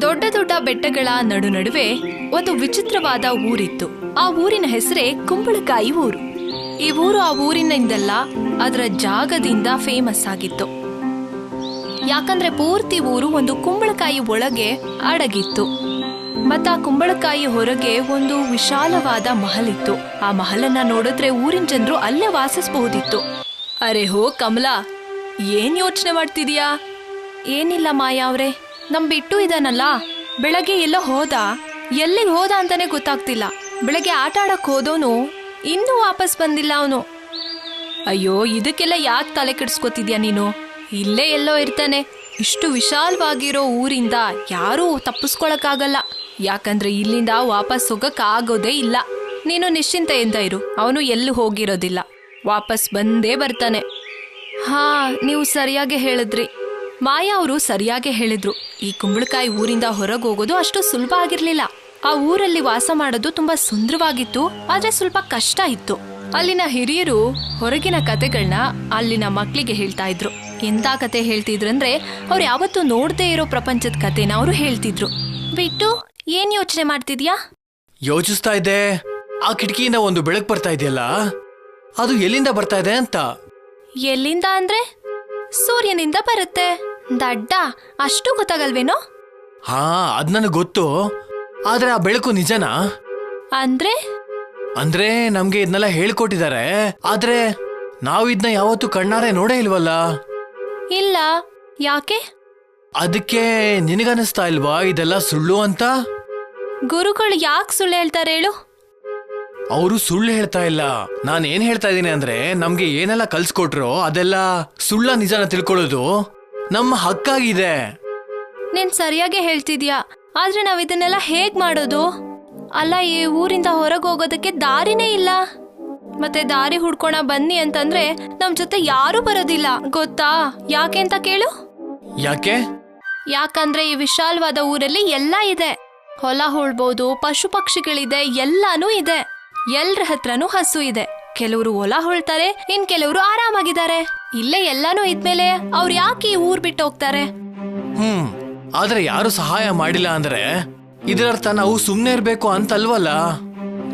ದೊಡ್ಡ ದೊಡ್ಡ ಬೆಟ್ಟಗಳ ನಡು ನಡುವೆ ಒಂದು ವಿಚಿತ್ರವಾದ ಊರಿತ್ತು. ಆ ಊರಿನ ಹೆಸರೇ ಕುಂಬಳಕಾಯಿ ಊರು. ಈ ಊರು ಆ ಊರಿನಿಂದಲ್ಲ, ಅದರ ಜಾಗದಿಂದ ಫೇಮಸ್ ಆಗಿತ್ತು. ಯಾಕಂದ್ರೆ ಪೂರ್ತಿ ಊರು ಒಂದು ಕುಂಬಳಕಾಯಿ ಒಳಗೆ ಅಡಗಿತ್ತು. ಮತ್ತ ಕುಂಬಳಕಾಯಿ ಹೊರಗೆ ಒಂದು ವಿಶಾಲವಾದ ಮಹಲ್ ಇತ್ತು ಆ ಮಹಲನ್ನ ನೋಡಿದ್ರೆ ಊರಿನ ಜನರು ಅಲ್ಲೇ ವಾಸಿಸಬಹುದಿತ್ತು. ಅರೆ ಹೋ ಕಮಲಾ, ಏನ್ ಯೋಚನೆ ಮಾಡ್ತಿದೀಯಾ? ಏನಿಲ್ಲ ಮಾಯಾ ಅವ್ರೆ. ನಮ್ ಬಿಟ್ಟು ಇದಾನಲ್ಲ ಬೆಳಗ್ಗೆ ಎಲ್ಲ ಹೋದ? ಎಲ್ಲಿಗೆ ಹೋದ ಅಂತಾನೆ ಗೊತ್ತಾಗ್ತಿಲ್ಲ. ಬೆಳಗ್ಗೆ ಆಟ ಆಡಕ್ ಹೋದೋನು, ಇನ್ನೂ ವಾಪಸ್ ಬಂದಿಲ್ಲ ಅವನು. ಅಯ್ಯೋ, ಇದಕ್ಕೆಲ್ಲ ಯಾಕೆ ತಲೆ ಕೆಡಿಸ್ಕೊತಿದ್ಯಾ ನೀನು? ಇಲ್ಲೇ ಎಲ್ಲೋ ಇರ್ತಾನೆ. ಇಷ್ಟು ವಿಶಾಲವಾಗಿರೋ ಊರಿಂದ ಯಾರೂ ತಪ್ಪಿಸ್ಕೊಳಕ್ಕಾಗಲ್ಲ. ಯಾಕಂದ್ರೆ ಇಲ್ಲಿಂದ ವಾಪಸ್ ಹೋಗಕ್ ಆಗೋದೇ ಇಲ್ಲ. ನೀನು ನಿಶ್ಚಿಂತೆಯಿಂದ ಇರು. ಅವನು ಎಲ್ಲೂ ಹೋಗಿರೋದಿಲ್ಲ. ವಾಪಸ್ ಬಂದೇ ಬರ್ತಾನೆ. ಹಾ, ನೀವು ಸರಿಯಾಗಿ ಹೇಳಿದ್ರಿ. ಮಾಯಾ ಅವರು ಸರಿಯಾಗಿ ಹೇಳಿದ್ರು. ಈ ಕುಂಬಳಕಾಯಿ ಊರಿಂದ ಹೊರಗೆ ಹೋಗೋದು ಅಷ್ಟು ಸುಲಭ ಆಗಿರ್ಲಿಲ್ಲ. ಆ ಊರಲ್ಲಿ ವಾಸ ಮಾಡೋದು ತುಂಬಾ ಸುಂದರವಾಗಿತ್ತು ಆದ್ರೆ ಸ್ವಲ್ಪ ಕಷ್ಟ ಇತ್ತು. ಅಲ್ಲಿನ ಹಿರಿಯರು ಹೊರಗಿನ ಕತೆಗಳನ್ನ ಅಲ್ಲಿನ ಮಕ್ಕಳಿಗೆ ಹೇಳ್ತಾ ಇದ್ರು. ಎಂತ ಕತೆ ಹೇಳ್ತಿದ್ರಂದ್ರೆ ಅವ್ರು ಯಾವತ್ತೂ ನೋಡದೇ ಇರೋ ಪ್ರಪಂಚದ ಕತೆನ ಅವರು ಹೇಳ್ತಿದ್ರು. ಬಿಟ್ಟು ಏನ್ ಯೋಚನೆ ಮಾಡ್ತಿದ್ಯಾ? ಯೋಚಿಸ್ತಾ ಇದ್ದೆ. ಆ ಕಿಟಕಿಯಿಂದ ಒಂದು ಬೆಳಕು ಬರ್ತಾ ಇದೆಯಲ್ಲ? ಅದು ಎಲ್ಲಿಂದ ಬರ್ತಾ ಇದೆ ಅಂತ. ಎಲ್ಲಿಂದ ಅಂದ್ರೆ? ಸೂರ್ಯನಿಂದ ಬರುತ್ತೆ. ದಡ್ಡ ಅಷ್ಟು ಗೊತ್ತಾಗಲ್ವೇನೋ? ಹಾ ಅದ್ ನನಗೆ ಗೊತ್ತು. ಆದ್ರೆ ಆ ಬೆಳಕು ನಿಜನಾ? ಅಂದ್ರೆ? ಅಂದ್ರೆ ನಮ್ಗೆ ಇದನ್ನೆಲ್ಲ ಹೇಳ್ಕೊಟ್ಟಿದ್ದಾರೆ. ಆದ್ರೆ ನಾವು ಇದನ್ನ ಯಾವತ್ತೂ ಕಣ್ಣಾರೆ ನೋಡೇ ಇಲ್ವಲ್ಲ? ಇಲ್ಲ. ಯಾಕೆ? ಅದಕ್ಕೆ ನಿನಗನಿಸ್ತಾ ಇಲ್ವಾ ಇದೆಲ್ಲ ಸುಳ್ಳು ಅಂತ? ಗುರುಗಳು ಯಾಕೆ ಸುಳ್ಳು ಹೇಳ್ತಾರೆ ಹೇಳು? ಅವರು ಸುಳ್ಳು ಹೇಳ್ತಾ ಇಲ್ಲ. ನಾನು ಏನ್ ಹೇಳ್ತಾ ಇದ್ದೀನಿ ಅಂದ್ರೆ ನಮ್ಗೆ ಏನೆಲ್ಲ ಕಲ್ಸ್ಕೊಟ್ರೋ ಅದೆಲ್ಲ ಸುಳ್ಳ ನಿಜನ ತಿಳ್ಕೊಳ್ಳೋದು. ನಮ್ಮ ಹಕ್ಕಾಗಿದೆ. ನೀನ್ ಸರಿಯಾಗಿ ಹೇಳ್ತಿದ್ಯಾ? ಆದ್ರೆ ನಾವ್ ಇದನ್ನೆಲ್ಲ ಹೇಗ್ ಮಾಡೋದು? ಅಲ್ಲ ಈ ಊರಿಂದ ಹೊರಗೆ ಹೋಗೋದಕ್ಕೆ ದಾರಿನೇ ಇಲ್ಲ. ಮತ್ತೆ ದಾರಿ ಹುಡ್ಕೋಣ ಬನ್ನಿ ಅಂತಂದ್ರೆ ನಮ್ ಜೊತೆ ಯಾರು ಬರೋದಿಲ್ಲ ಗೊತ್ತಾ? ಯಾಕೆ ಅಂತ ಕೇಳು. ಯಾಕೆ? ಯಾಕಂದ್ರೆ ಈ ವಿಶಾಲವಾದ ಊರಲ್ಲಿ ಎಲ್ಲ ಇದೆ. ಹೊಲ ಹೊಳ್ಬೋದು ಪಶು ಪಕ್ಷಿಗಳಿದೆ ಎಲ್ಲಾನು ಇದೆ. ಎಲ್ರ ಹತ್ರನೂ ಹಸು ಇದೆ. ಕೆಲವರು ಹೊಲ ಹೊಳ್ತಾರೆ ಇನ್ ಕೆಲವರು ಆರಾಮಾಗಿದ್ದಾರೆ. ಇಲ್ಲೇ ಎಲ್ಲಾನು ಇದ್ಮೇಲೆ ಅವ್ರು ಯಾಕೆ ಈ ಊರ್ ಬಿಟ್ಟು ಹೋಗ್ತಾರೆ? ಹ್ಮ್ ಆದ್ರೆ ಯಾರು ಸಹಾಯ ಮಾಡಿಲ್ಲ ಅಂದ್ರೆ ಇದರರ್ಥ ನಾವು ಸುಮ್ನೆ ಇರ್ಬೇಕು ಅಂತಲ್ವಲ್ಲ?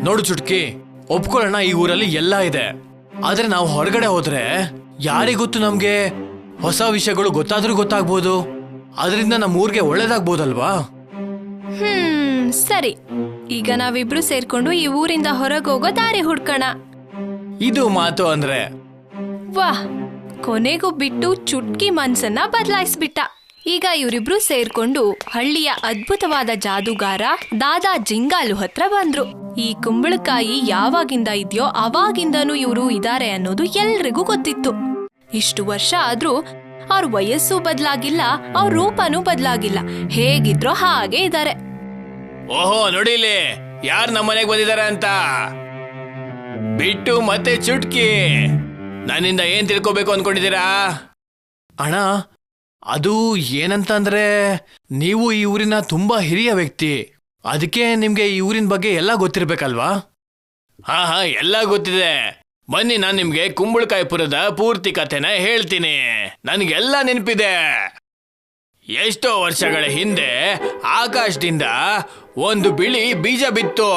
ನೋಡು ಚುಟ್ಕಿ ಒಪ್ಕೊಳ್ಳೋಣ ಈ ಊರಲ್ಲಿ ಎಲ್ಲ ಇದೆ. ಆದ್ರೆ ನಾವು ಹೊರಗಡೆ ಹೋದ್ರೆ ಯಾರಿಗೊತ್ತು ನಮ್ಗೆ? ಹೊಸ ವಿಷಯಗಳು ಗೊತ್ತಾದ್ರೂ ಗೊತ್ತಾಗ್ಬೋದು. ಅದರಿಂದ ನಮ್ಮ ಊರಿಗೆ ಒಳ್ಳೇದಾಗ್ಬೋದಲ್ವಾ? ಹ್ಮ್ ಸರಿ. ಈಗ ನಾವಿಬ್ರು ಸೇರ್ಕೊಂಡು ಈ ಊರಿಂದ ಹೊರಗೆ ಹೋಗೋ ದಾರಿ ಹುಡ್ಕೋಣ. ಇದು ಮಾತು ಅಂದ್ರೆ ವಾಹ್! ಕೊನೆಗೂ ಬಿಟ್ಟು ಚುಟ್ಕಿ ಮನ್ಸನ್ನ ಬದಲಾಯಿಸ್ಬಿಟ್ಟ. ಈಗ ಇವರಿಬ್ರು ಸೇರ್ಕೊಂಡು ಹಳ್ಳಿಯ ಅದ್ಭುತವಾದ ಜಾದೂಗಾರ ದಾದಾ ಜಿಂಗಾಲು ಹತ್ರ ಬಂದ್ರು. ಈ ಕುಂಬಳಕಾಯಿ ಯಾವಾಗಿಂದ ಇದೆಯೋ ಅವಾಗಿಂದನೂ ಇವರು ಇದಾರೆ ಅನ್ನೋದು ಎಲ್ರಿಗೂ ಗೊತ್ತಿತ್ತು. ಇಷ್ಟು ವರ್ಷ ಆದ್ರೂ ಅವ್ರ ವಯಸ್ಸು ಬದಲಾಗಿಲ್ಲ, ಅವ್ರ ರೂಪನೂ ಬದಲಾಗಿಲ್ಲ. ಹೇಗಿದ್ರೋ ಹಾಗೆ ಇದಾರೆ. ಓಹೋ ನೋಡಿಲಿ ಯಾರು ನಮ್ಮನೆಗೆ ಬಂದಿದ್ದಾರೆ ಅಂತ? ಬಿಟ್ಟು ಮತ್ತೆ ಚುಟ್ಕಿ. ನನ್ನಿಂದ ಏನ್ ತಿಳ್ಕೋಬೇಕು ಅನ್ಕೊಂಡಿದ್ದೀರಾ? ಅಣ್ಣ, ಅದು ಏನಂತಂದ್ರೆ, ನೀವು ಈ ಊರಿನ ತುಂಬಾ ಹಿರಿಯ ವ್ಯಕ್ತಿ. ಅದಕ್ಕೆ ನಿಮ್ಗೆ ಈ ಊರಿನ ಬಗ್ಗೆ ಎಲ್ಲ ಗೊತ್ತಿರ್ಬೇಕಲ್ವಾ? ಹಾ ಹಾ, ಎಲ್ಲ ಗೊತ್ತಿದೆ. ಬನ್ನಿ, ನಾನು ನಿಮ್ಗೆ ಕುಂಬಳಕಾಯಿಪುರದ ಪೂರ್ತಿ ಕಥೆನ ಹೇಳ್ತೀನಿ. ನನಗೆಲ್ಲ ನೆನಪಿದೆ. ಎಷ್ಟೋ ವರ್ಷಗಳ ಹಿಂದೆ ಆಕಾಶದಿಂದ ಒಂದು ಬಿಳಿ ಬೀಜ ಬಿತ್ತು.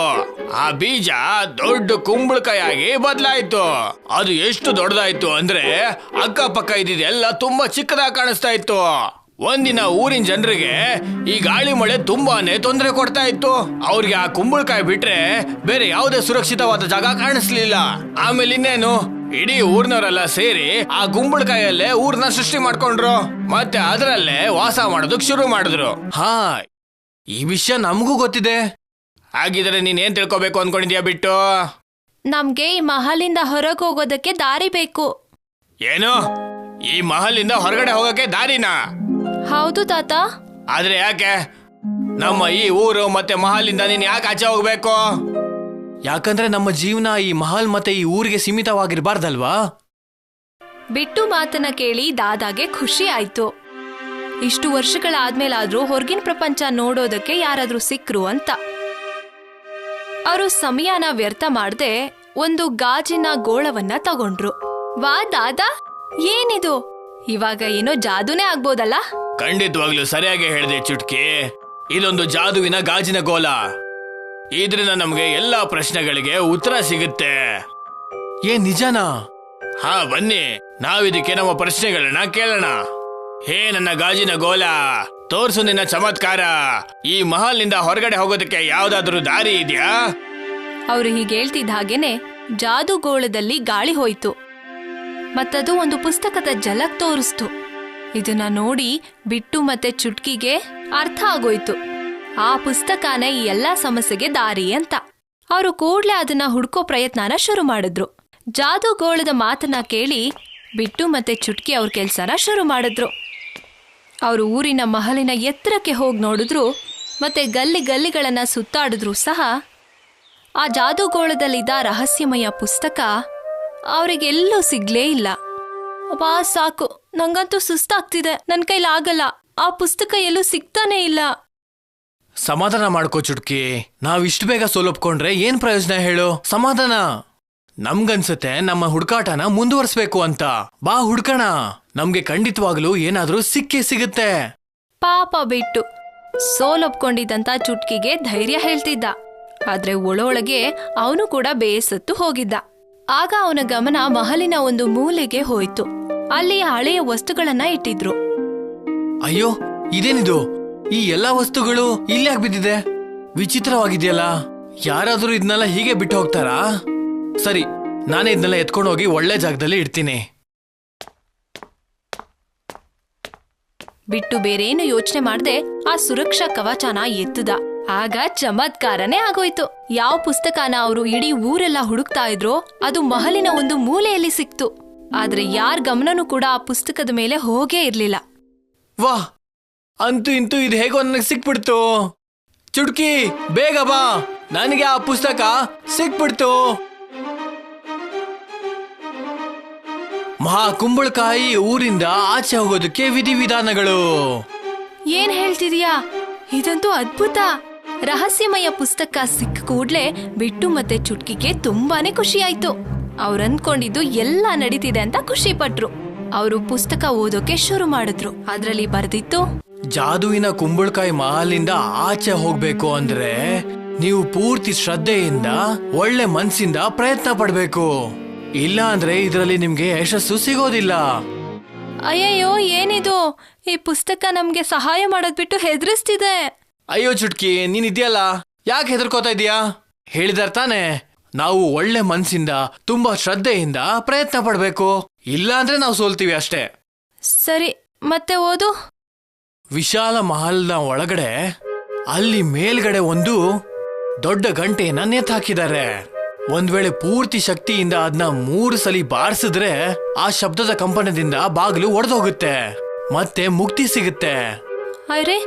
ಆ ಬೀಜ ದೊಡ್ಡ ಕುಂಬಳಕಾಯಾಗಿ ಬದಲಾಯಿತು. ಅದು ಎಷ್ಟು ದೊಡ್ಡದಾಯ್ತು ಅಂದ್ರೆ ಅಕ್ಕಪಕ್ಕ ಇದ್ದಿದ್ದೆಲ್ಲ ತುಂಬಾ ಚಿಕ್ಕದಾಗಿ ಕಾಣಿಸ್ತಾ ಇತ್ತು. ಒಂದಿನ ಊರಿನ ಜನರಿಗೆ ಈ ಗಾಳಿ ಮಳೆ ತುಂಬಾನೇ ತೊಂದರೆ ಕೊಡ್ತಾ ಇತ್ತು. ಅವ್ರಿಗೆ ಆ ಕುಂಬಳಕಾಯಿ ಬಿಟ್ರೆ ಬೇರೆ ಯಾವುದೇ ಸುರಕ್ಷಿತವಾದ ಜಾಗ ಕಾಣಿಸ್ಲಿಲ್ಲ. ಆಮೇಲೆ ಇನ್ನೇನು? ಇಡೀ ಊರ್ನವರೆಲ್ಲ ಸೇರಿ ಆ ಗುಂಬಳಕಾಯಲ್ಲೇ ಊರ್ನ ಸೃಷ್ಟಿ ಮಾಡ್ಕೊಂಡ್ರು. ಮತ್ತೆ ಅದರಲ್ಲೇ ವಾಸ ಮಾಡೋದಕ್ ಶುರು ಮಾಡಿದ್ರು. ಹಾ ಈ ವಿಷಯ ನಮಗೂ ಗೊತ್ತಿದೆ. ಹಾಗಿದ್ರೆ ನೀನ್ ಏನ್ ತಿಳ್ಕೊಬೇಕು ಅನ್ಕೊಂಡಿದ್ಯಾ ಬಿಟ್ಟು? ನಮ್ಗೆ ಈ ಮಹಲಿಂದ ಹೊರಗೆ ಹೋಗೋದಕ್ಕೆ ದಾರಿ ಬೇಕು. ಏನು? ಈ ಮಹಲಿಂದ ಹೊರಗಡೆ ಹೋಗಕ್ಕೆ ದಾರಿನಾ? ಹೌದು ತಾತ. ಆದ್ರೆ ಯಾಕೆ? ನಮ್ಮ ಈ ಊರು ಮತ್ತೆ ಮಹಲಿಂದ ನೀನ್ ಯಾಕೆ ಆಚೆ ಹೋಗ್ಬೇಕು? ಯಾಕಂದ್ರೆ ನಮ್ಮ ಜೀವನ ಈ ಮಹಲ್ ಮತ್ತೆ ಈ ಊರಿಗೆ ಸೀಮಿತವಾಗಿರ್ಬಾರ್ದಲ್ವಾ? ಬಿಟ್ಟು ಮಾತನ್ನ ಕೇಳಿ ದಾದಾಗೆ ಖುಷಿ ಆಯ್ತು. ಇಷ್ಟು ವರ್ಷಗಳಾದ್ಮೇಲಾದ್ರೂ ಹೊರಗಿನ ಪ್ರಪಂಚ ನೋಡೋದಕ್ಕೆ ಯಾರಾದ್ರೂ ಸಿಕ್ರು ಅಂತ. ಅವರು ಸಮಯನ ವ್ಯರ್ಥ ಮಾಡದೆ ಒಂದು ಗಾಜಿನ ಗೋಳವನ್ನ ತಗೊಂಡ್ರು. ವಾ ದಾದಾ ಏನಿದು? ಇವಾಗ ಏನೋ ಜಾದೂನೇ ಆಗ್ಬೋದಲ್ಲ? ಖಂಡಿತವಾಗ್ಲೂ ಸರಿಯಾಗಿ ಹೇಳಿದೆ ಚುಟ್ಕಿ. ಇದೊಂದು ಜಾದುವಿನ ಗಾಜಿನ ಗೋಲ ಇದರಿಂದ ನಮಗೆ ಎಲ್ಲಾ ಪ್ರಶ್ನೆಗಳಿಗೆ ಉತ್ತರ ಸಿಗುತ್ತೆ. ಏ ನಿಜನಾ? ಹಾ ಬನ್ನಿ. ನಾವಿದಕ್ಕೆ ನಮ್ಮ ಪ್ರಶ್ನೆಗಳನ್ನ ಕೇಳೋಣ. ಹೇ ನನ್ನ ಗಾಜಿನ ಗೋಲ. ತೋರ್ಸು ನಿನ್ನ ಚಮತ್ಕಾರ. ಈ ಮಹಲ್ನಿಂದ ಹೊರಗಡೆ ಹೋಗೋದಕ್ಕೆ ಯಾವ್ದಾದ್ರೂ ದಾರಿ ಇದೆಯಾ? ಅವರು ಹೀಗೆ ಹೇಳ್ತಿದ್ದ ಹಾಗೇನೆ ಜಾದುಗೋಳದಲ್ಲಿ ಗಾಳಿ ಹೋಯ್ತು. ಮತ್ತದು ಒಂದು ಪುಸ್ತಕದ ಜಲಕ್ ತೋರಿಸ್ತು. ಇದನ್ನ ನೋಡಿ ಬಿಟ್ಟು ಮತ್ತೆ ಚುಟ್ಕಿಗೆ ಅರ್ಥ ಆಗೋಯ್ತು. ಆ ಪುಸ್ತಕನೇ ಈ ಎಲ್ಲಾ ಸಮಸ್ಯೆಗೆ ದಾರಿ ಅಂತ. ಅವರು ಕೂಡ್ಲೆ ಅದನ್ನ ಹುಡ್ಕೋ ಪ್ರಯತ್ನನ ಶುರು ಮಾಡಿದ್ರು. ಜಾದುಗೋಳದ ಮಾತನ್ನ ಕೇಳಿ ಬಿಟ್ಟು ಮತ್ತೆ ಚುಟ್ಕಿ ಅವ್ರ ಕೆಲ್ಸನ ಶುರು ಮಾಡಿದ್ರು. ಅವರು ಊರಿನ ಮಹಲಿನ ಎತ್ತರಕ್ಕೆ ಹೋಗಿ ನೋಡಿದ್ರು, ಮತ್ತೆ ಗಲ್ಲಿ ಗಲ್ಲಿಗಳನ್ನ ಸುತ್ತಾಡಿದ್ರು ಸಹ ಆ ಜಾದುಗೋಳದಲ್ಲಿದ್ದ ರಹಸ್ಯಮಯ ಪುಸ್ತಕ ಅವರಿಗೆಲ್ಲೂ ಸಿಗ್ಲೇ ಇಲ್ಲ. ಅಬ್ಬಾ, ಸಾಕು. ನಂಗಂತೂ ಸುಸ್ತಾಗ್ತಿದೆ. ನನ್ ಕೈಲಾಗಲ್ಲ. ಆ ಪುಸ್ತಕ ಎಲ್ಲೂ ಸಿಗ್ತಾನೇ ಇಲ್ಲ. ಸಮಾಧಾನ ಮಾಡ್ಕೋ ಚುಟ್ಕಿ. ನಾವ್ ಇಷ್ಟು ಬೇಗ ಸೋಲೊಪ್ಕೊಂಡ್ರೆ ಏನ್ ಪ್ರಯೋಜನ ಹೇಳು? ಸಮಾಧಾನ. ನಮ್ಗನ್ಸುತ್ತೆ ನಮ್ಮ ಹುಡುಕಾಟನ ಮುಂದುವರಿಸ್ಬೇಕು ಅಂತ. ಬಾ ಹುಡ್ಕಣ. ನಮ್ಗೆ ಖಂಡಿತವಾಗ್ಲೂ ಏನಾದ್ರೂ ಸಿಕ್ಕೇ ಸಿಗುತ್ತೆ. ಪಾಪ ಬಿಟ್ಟು. ಸೋಲೊಪ್ಕೊಂಡಿದ್ದಂತ ಚುಟ್ಕಿಗೆ ಧೈರ್ಯ ಹೇಳ್ತಿದ್ದ. ಆದ್ರೆ ಒಳೊಳಗೆ ಅವನು ಕೂಡ ಬೇಸತ್ತು ಹೋಗಿದ್ದ. ಆಗ ಅವನ ಗಮನ ಮಹಲಿನ ಒಂದು ಮೂಲೆಗೆ ಹೋಯ್ತು. ಅಲ್ಲಿ ಹಳೆಯ ವಸ್ತುಗಳನ್ನ ಇಟ್ಟಿದ್ರು. ಅಯ್ಯೋ ಇದೇನಿದು? ಈ ಎಲ್ಲಾ ವಸ್ತುಗಳು ಇಲ್ಯಾಕ್ ಬಿದ್ದಿದೆ ವಿಚಿತ್ರವಾಗಿದೆಯಲ್ಲ. ಯಾರಾದರೂ ಇದನ್ನೆಲ್ಲ ಹೀಗೆ ಬಿಟ್ಟು ಹೋಗ್ತಾರಾ? ಸರಿ ನಾನೇ ಇದನ್ನೆಲ್ಲ ಎತ್ಕೊಂಡು ಹೋಗಿ ಒಳ್ಳೆ ಜಾಗದಲ್ಲಿ ಇಡ್ತೀನಿ. ಬಿಟ್ಟು ಬೇರೇನು ಯೋಚನೆ ಮಾಡದೆ ಆ ಸುರಕ್ಷಾ ಕವಚನ ಎತ್ತದ. ಆಗ ಚಮತ್ಕಾರನೇ ಆಗೋಯ್ತು. ಯಾವ ಪುಸ್ತಕನ ಅವರು ಇಡೀ ಊರೆಲ್ಲ ಹುಡುಕ್ತಾ ಇದ್ರೋ ಅದು ಮಹಲಿನ ಒಂದು ಮೂಲೆಯಲ್ಲಿ ಸಿಕ್ತು. ಆದ್ರೆ ಯಾರ್ ಗಮನನೂ ಕೂಡ ಆ ಪುಸ್ತಕದ ಮೇಲೆ ಹೋಗೇ ಇರ್ಲಿಲ್ಲ. ವಾ ಅಂತೂ ಇಂತೂ ಇದು ಹೇಗೋ ನನಗೆ ಸಿಕ್ಬಿಡ್ತು. ಚುಟ್ಕಿ, ಬೇಗ ಬಾ. ನನಗೆ ಆ ಪುಸ್ತಕ ಸಿಕ್ಬಿಡ್ತು. ಮಹಾ ಕುಂಬಳಕಾಯಿ ಊರಿಂದ ಆಚೆ ಹೋಗೋದಕ್ಕೆ ವಿಧಿವಿಧಾನಗಳು. ಏನ್ ಹೇಳ್ತಿದೀಯಾ? ಇದಂತೂ ಅದ್ಭುತ. ರಹಸ್ಯಮಯ ಪುಸ್ತಕ ಸಿಕ್ಕ ಕೂಡ್ಲೆ ಬಿಟ್ಟು ಮತ್ತೆ ಚುಟ್ಕಿಗೆ ತುಂಬಾನೇ ಖುಷಿ ಆಯ್ತು ಅವ್ರು ಅನ್ಕೊಂಡಿದ್ದು ಎಲ್ಲ ನಡೀತಿದೆ ಅಂತ ಖುಷಿ ಪಟ್ರು ಅವರು ಪುಸ್ತಕ ಓದೋಕೆ ಶುರು ಮಾಡಿದ್ರು. ಅದರಲ್ಲಿ ಬರ್ದಿತ್ತು ಜಾದುವಿನ ಕುಂಬಳಕಾಯಿ ಮಹಲಿಂದ ಆಚೆ ಹೋಗ್ಬೇಕು ಅಂದ್ರೆ ನೀವು ಪೂರ್ತಿ ಶ್ರದ್ಧೆಯಿಂದ ಒಳ್ಳೆ ಮನ್ಸಿಂದ ಪ್ರಯತ್ನ ಪಡ್ಬೇಕು. ಇಲ್ಲ ಅಂದ್ರೆ ಇದರಲ್ಲಿ ನಿಮ್ಗೆ ಯಶಸ್ಸು ಸಿಗೋದಿಲ್ಲ. ಅಯ್ಯಯ್ಯೋ ಏನಿದು? ಈ ಪುಸ್ತಕ ನಮ್ಗೆ ಸಹಾಯ ಮಾಡೋದ್ ಬಿಟ್ಟು ಹೆದರಿಸ್ತಿದೆ. ಅಯ್ಯೋ ಚುಟ್ಕಿ ನೀನ್ ಇದೆಯಲ್ಲ? ಯಾಕೆ ಹೆದರ್ಕೋತಾ ಇದೀಯಾ ಹೇಳಿದಾರ್ ತಾನೆ. ನಾವು ಒಳ್ಳೆ ಮನ್ಸಿಂದ ತುಂಬಾ ಶ್ರದ್ಧೆಯಿಂದ ಪ್ರಯತ್ನ ಪಡ್ಬೇಕು. ಇಲ್ಲ ಅಂದ್ರೆ ನಾವು ಸೋಲ್ತೀವಿ ಅಷ್ಟೇ. ಸರಿ ಮತ್ತೆ ಓದು. ವಿಶಾಲ ಮಹಲ್ನ ಒಳಗಡೆ ಅಲ್ಲಿ ಮೇಲ್ಗಡೆ ಒಂದು ದೊಡ್ಡ ಗಂಟೆಯನ್ನ ನೇತಾಕಿದ್ದಾರೆ. ಒಂದ್ ವೇಳೆ ಪೂರ್ತಿ ಶಕ್ತಿಯಿಂದ ಅದನ್ನ ಮೂರು ಸಲಿ ಬಾರಿಸಿದ್ರೆ ಆ ಶಬ್ದದ ಕಂಪನದಿಂದ ಬಾಗಿಲು ಒಡೆದೋಗುತ್ತೆ. ಮತ್ತೆ ಮುಕ್ತಿ ಸಿಗುತ್ತೆ. ಅರೆ,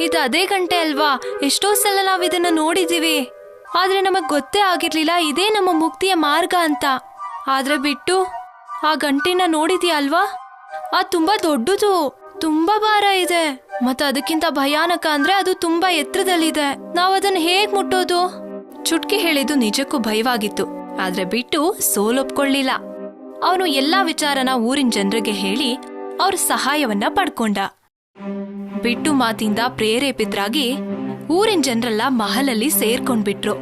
ಇದು ಅದೇ ಗಂಟೆ ಅಲ್ವಾ? ಎಷ್ಟೋ ಸಲ ನಾವ್ ಇದನ್ನ ನೋಡಿದೀವಿ ಆದ್ರೆ ನಮಗ್ ಗೊತ್ತೇ ಆಗಿರ್ಲಿಲ್ಲ ಇದೇ ನಮ್ಮ ಮುಕ್ತಿಯ ಮಾರ್ಗ ಅಂತ. ಆದ್ರೆ ಬಿಟ್ಟು, ಆ ಗಂಟೆನ ನೋಡಿದ್ಯಾ ಅಲ್ವಾ ಆ ತುಂಬಾ ದೊಡ್ಡದು. ತುಂಬಾ ಭಾರ ಇದೆ. ಮತ್ತೆ ಅದಕ್ಕಿಂತ ಭಯಾನಕ ಅಂದ್ರೆ ಅದು ತುಂಬಾ ಎತ್ತರದಲ್ಲಿದೆ. ನಾವ್ ಅದನ್ನ ಹೇಗ್ ಮುಟ್ಟೋದು? ಚುಟ್ಕಿ ಹೇಳಿದ್ದು ನಿಜಕ್ಕೂ ಭಯವಾಗಿತ್ತು. ಆದ್ರೆ ಬಿಟ್ಟು ಸೋಲೊಪ್ಕೊಳ್ಳಿಲ್ಲ. ಅವನು ಎಲ್ಲಾ ವಿಚಾರನ ಊರಿನ ಜನರಿಗೆ ಹೇಳಿ ಅವ್ರ ಸಹಾಯವನ್ನ ಪಡ್ಕೊಂಡ. ಬಿಟ್ಟು ಮಾತಿಂದ ಪ್ರೇರೇಪಿತರಾಗಿ ಊರಿನ ಜನರೆಲ್ಲ ಮಹಲಲ್ಲಿ ಸೇರ್ಕೊಂಡ್ಬಿಟ್ರು.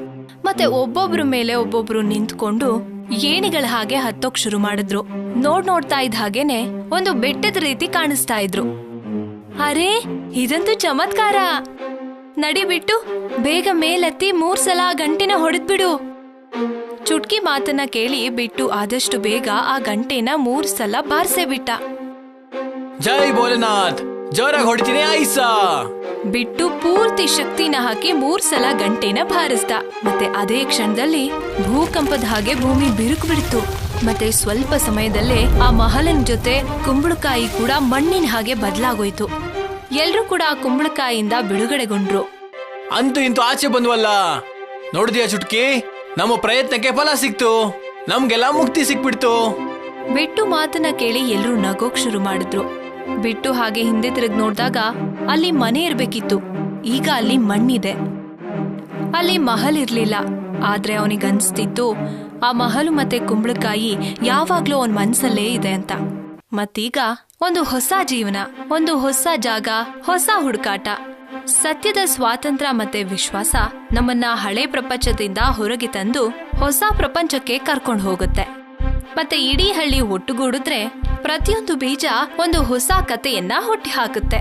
ಮತ್ತೆ ಒಬ್ಬೊಬ್ರ ಮೇಲೆ ಒಬ್ಬೊಬ್ರು ನಿಂತ್ಕೊಂಡು ಏಣಿಗಳ ಹಾಗೆ ಹತ್ತೋಕ್ ಶುರು ಮಾಡಿದ್ರು. ನೋಡ್ ನೋಡ್ತಾ ಇದ್ದ ಹಾಗೇನೆ ಒಂದು ಬೆಟ್ಟದ ರೀತಿ ಕಾಣಿಸ್ತಾ ಇದ್ರು. ಅರೆ, ಇದಂತೂ ಚಮತ್ಕಾರ. ನಡಿಬಿಟ್ಟು ಬೇಗ ಮೇಲೆತ್ತಿ ಮೂರ್ ಸಲ ಗಂಟೆನ ಹೊಡೆದ್ಬಿಡು. ಚುಟ್ಕಿ ಮಾತನ್ನ ಕೇಳಿ ಬಿಟ್ಟು ಆದಷ್ಟು ಬೇಗ ಆ ಗಂಟೆನ ಮೂರ್ ಸಲ ಬಾರಿಸೇ ಬಿಟ್ಟ. ಜೈ ಭೋಲೆನಾಥ್! ಜೋರಾಗಿ ಹೊಡಿತೀನಿ ಐಸಾ. ಬಿಟ್ಟು ಪೂರ್ತಿ ಶಕ್ತಿನ ಹಾಕಿ ಮೂರ್ ಸಲ ಗಂಟೆನ ಭಾರಿಸ್ದ. ಮತ್ತೆ ಅದೇ ಕ್ಷಣದಲ್ಲಿ ಭೂಕಂಪದ ಹಾಗೆ ಭೂಮಿ ಬಿರುಕು ಬಿಡ್ತು. ಮತ್ತೆ ಸ್ವಲ್ಪ ಸಮಯದಲ್ಲೇ ಆ ಮಹಲನ್ ಜೊತೆ ಕುಂಬಳಕಾಯಿ ಕೂಡ ಮಣ್ಣಿನ ಹಾಗೆ ಬದಲಾಗೋಯ್ತು. ಎಲ್ರೂ ಕೂಡ ಆ ಕುಂಬಳಕಾಯಿಯಿಂದ ಬಿಡುಗಡೆಗೊಂಡ್ರು. ಅಂತೂ ಇಂತೂ ಆಚೆ ಬಂದ್ವಲ್ಲ. ನೋಡಿದ್ಯಾ ಚುಟ್ಕಿ? ನಮ್ಮ ಪ್ರಯತ್ನಕ್ಕೆ ಫಲ ಸಿಕ್ತು. ನಮ್ಗೆಲ್ಲ ಮುಕ್ತಿ ಸಿಕ್ಬಿಡ್ತು. ಬಿಟ್ಟು ಮಾತನ್ನ ಕೇಳಿ ಎಲ್ರೂ ನಗೋಕ್ ಶುರು ಮಾಡಿದ್ರು. ಬಿಟ್ಟು ಹಾಗೆ ಹಿಂದೆ ತಿರುಗಿ ನೋಡಿದಾಗ ಅಲ್ಲಿ ಮನೆ ಇರಬೇಕಿತ್ತು. ಈಗ ಅಲ್ಲಿ ಮಣ್ಣಿದೆ. ಅಲ್ಲಿ ಮಹಲ್ ಇರಲಿಲ್ಲ. ಆದ್ರೆ ಅವನಿಗನ್ಸ್ತಿತ್ತು ಆ ಮಹಲು ಮತ್ತೆ ಕುಂಬಳಕಾಯಿ ಯಾವಾಗ್ಲೂ ಅವನ್ ಮನಸ್ಸಲ್ಲೇ ಇದೆ ಅಂತ. ಮತ್ತೀಗ ಒಂದು ಹೊಸ ಜೀವನ, ಒಂದು ಹೊಸ ಜಾಗ, ಹೊಸ ಹುಡುಕಾಟ. ಸತ್ಯದ ಸ್ವಾತಂತ್ರ್ಯ ಮತ್ತೆ ವಿಶ್ವಾಸ ನಮ್ಮನ್ನ ಹಳೆ ಪ್ರಪಂಚದಿಂದ ಹೊರಗೆ ತಂದು ಹೊಸ ಪ್ರಪಂಚಕ್ಕೆ ಕರ್ಕೊಂಡು ಹೋಗುತ್ತೆ. ಮತ್ತೆ ಇಡೀ ಹಳ್ಳಿ ಒಟ್ಟುಗೂಡಿದ್ರೆ ಪ್ರತಿಯೊಂದು ಬೀಜ ಒಂದು ಹೊಸ ಕಥೆಯನ್ನ ಹುಟ್ಟಿ ಹಾಕುತ್ತೆ